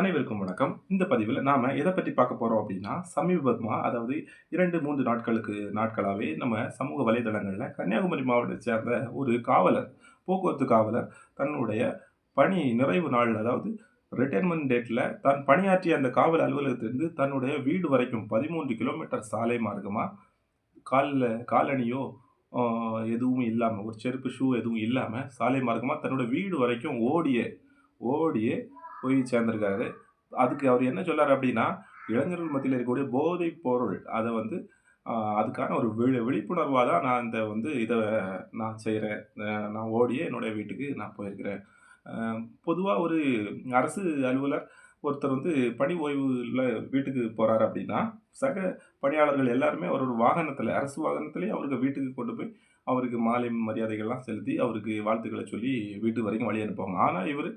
அனைவருக்கும் வணக்கம். இந்த பதிவில் நாம் எதை பற்றி பார்க்க போகிறோம் அப்படின்னா சமீபமாக அதாவது 2, 3 நாட்களுக்கு நாட்களாகவே நம்ம சமூக வலைதளங்களில் கன்னியாகுமரி மாவட்டத்தை சேர்ந்த ஒரு காவலர், போக்குவரத்து காவலர் தன்னுடைய பணி நிறைவு நாள் அதாவது ரிட்டைர்மெண்ட் டேட்டில் தான் பணியாற்றிய அந்த காவல் அலுவலகத்திலிருந்து தன்னுடைய வீடு வரைக்கும் 13 கிலோமீட்டர் சாலை மார்க்கமாக காலில் காலணியோ எதுவும் இல்லாமல் ஒரு செருப்பு, ஷூ எதுவும் இல்லாமல் சாலை மார்க்கமாக தன்னோட வீடு வரைக்கும் ஓடிய ஓடியே போய் சேர்ந்திருக்காரு. அதுக்கு அவர் என்ன சொல்கிறார் அப்படின்னா இளைஞர்கள் மத்தியில் இருக்கக்கூடிய போதைப் பொருள் அதை வந்து அதுக்கான ஒரு விழி விழிப்புணர்வாக தான் நான் இந்த வந்து இதை நான் செய்கிறேன் நான் ஓடியே என்னுடைய வீட்டுக்கு நான் போயிருக்கிறேன். பொதுவாக ஒரு அரசு அலுவலர் ஒருத்தர் வந்து பணி ஓய்வுல வீட்டுக்கு போகிறார் அப்படின்னா சக பணியாளர்கள் எல்லாருமே அவரோட வாகனத்தில் அரசு வாகனத்திலே அவருக்கு வீட்டுக்கு கொண்டு போய் அவருக்கு மாலை மரியாதைகள்லாம் செலுத்தி, அவருக்கு வாழ்த்துக்களை சொல்லி வீட்டு வரைக்கும் வழி அனுப்புவாங்க. ஆனால் இவர்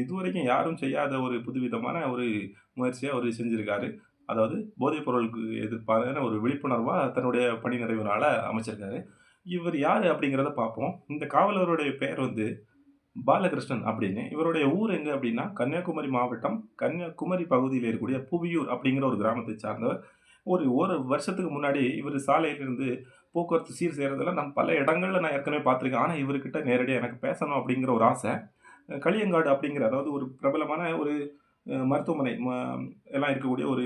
இதுவரைக்கும் யாரும் செய்யாத ஒரு புதுவிதமான ஒரு முயற்சியை அவர் செஞ்சுருக்காரு அதாவது போதைப் பொருளுக்கு எதிர்ப்பான ஒரு விழிப்புணர்வாக தன்னுடைய பணி நிறைவு அமைச்சிருக்காரு. இவர் யார் அப்படிங்கிறத பார்ப்போம். இந்த காவலருடைய பெயர் வந்து பாலகிருஷ்ணன் அப்படின்னு இவருடைய ஊர் எங்கே அப்படின்னா கன்னியாகுமரி மாவட்டம், கன்னியாகுமரி பகுதியில் இருக்கக்கூடிய புவியூர் அப்படிங்கிற ஒரு கிராமத்தை சார்ந்தவர். ஒரு ஒரு வருஷத்துக்கு முன்னாடி இவர் சாலையிலிருந்து போக்குவரத்து சீர் செய்கிறதெல்லாம் நான் பல இடங்களில் நான் ஏற்கனவே பார்த்துருக்கேன். ஆனால் இவர்கிட்ட நேரடியாக எனக்கு பேசணும் அப்படிங்கிற ஒரு ஆசை களியங்காடு அப்படிங்கிற அதாவது ஒரு பிரபலமான ஒரு மருத்துவமனை ம எல்லாம் இருக்கக்கூடிய ஒரு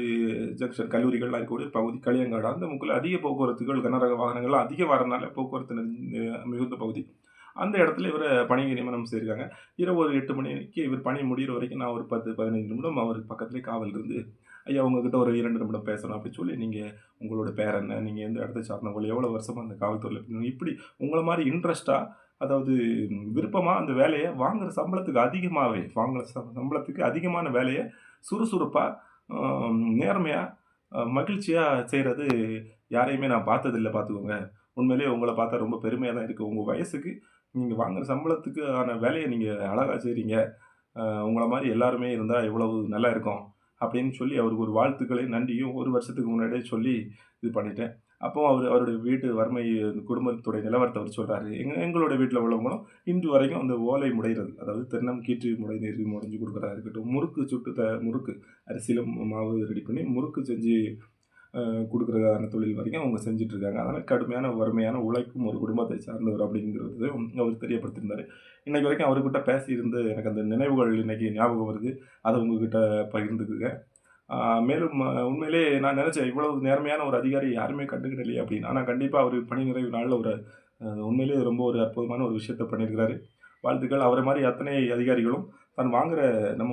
ஜங்ஷன் கல்லூரிகள்லாம் இருக்கக்கூடிய பகுதி களியங்காடு. அந்த முக்கில் அதிக போக்குவரத்துகள் கனரக வாகனங்கள்லாம் அதிகம் வரனால போக்குவரத்து மிகுந்த பகுதி. அந்த இடத்துல இவர் பணிக்கு நியமனம் செய்திருக்காங்க. இரவு ஒரு எட்டு மணிக்கு இவர் பணி முடிகிற வரைக்கும் நான் ஒரு 10, 15 நிமிடம் அவருக்கு பக்கத்துலேயே காவல் இருந்து, "ஐயா உங்ககிட்ட ஒரு இரண்டு நிமிடம் பேசணும்" அப்படின்னு சொல்லி, நீங்கள் உங்களோட பேர் என்ன? நீங்கள் எந்த இடத்த சார்ந்தவங்க? எவ்வளோ வருஷமாக அந்த காவல்துறையில் இப்படி உங்களை மாதிரி இன்ட்ரெஸ்ட்டாக அதாவது விருப்பமாக அந்த வேலையை வாங்குற சம்பளத்துக்கு அதிகமாகவே வாங்குற சம்பளத்துக்கு அதிகமான வேலையை சுறுசுறுப்பாக நேர்மையாக மகிழ்ச்சியாக செய்கிறது யாரையுமே நான் பார்த்ததில்ல பார்த்துக்கோங்க. உண்மையிலேயே உங்களை பார்த்தா ரொம்ப பெருமையாக தான் இருக்குது உங்கள் வயசுக்கு நீங்கள் வாங்குற சம்பளத்துக்கான ஆன வேலையை நீங்கள் அழகாக செய்கிறீங்க உங்களை மாதிரி எல்லாருமே இருந்தால் எவ்வளவு நல்லா இருக்கும். அப்படின்னு சொல்லி அவருக்கு ஒரு வாழ்த்துக்களையும், நன்றியும் ஒரு வருஷத்துக்கு முன்னாடியே சொல்லி இது பண்ணிட்டேன். அப்போ அவர் அவருடைய வீட்டு வறுமை குடும்பத்துடைய நிலவரத்தை அவர் சொல்கிறாரு எங்கள் எங்களோட வீட்டில் உள்ளவங்களும் இன்று வரைக்கும் அந்த ஓலை முடைகிறது அதாவது தென்னம் கீற்று முடை நீர் முடைஞ்சு கொடுக்குறதா இருக்கட்டும், முறுக்கு சுட்டு த முறுக்கு அரிசியில் மாவு ரெடி பண்ணி முறுக்கு செஞ்சு கொடுக்குறதான தொழில் வரைக்கும் அவங்க செஞ்சிட்ருக்காங்க அதனால் கடுமையான வறுமையான உழைக்கும் ஒரு குடும்பத்தை சார்ந்தவர் அப்படிங்கிறது அவர் தெரியப்படுத்தியிருந்தார் இன்றைக்கு வரைக்கும் அவர்கிட்ட பேசியிருந்து எனக்கு அந்த நினைவுகள் இன்றைக்கி ஞாபகம் வருது. அதை உங்ககிட்ட பகிர்ந்துக்குங்க மேலும் உண்மையிலேயே நான் நினச்சேன் இவ்வளவு நேர்மையான ஒரு அதிகாரி யாருமே கண்டுக்கிடலையே அப்படின்னா ஆனால் கண்டிப்பாக அவர் பணி நிறைவு நாளில் ஒரு உண்மையிலே உண்மையிலேயே ரொம்ப ஒரு அற்புதமான ஒரு விஷயத்த பண்ணியிருக்கிறாரு. வாழ்த்துக்கள். அவரை மாதிரி அத்தனை அதிகாரிகளும் தான் வாங்குகிற நம்ம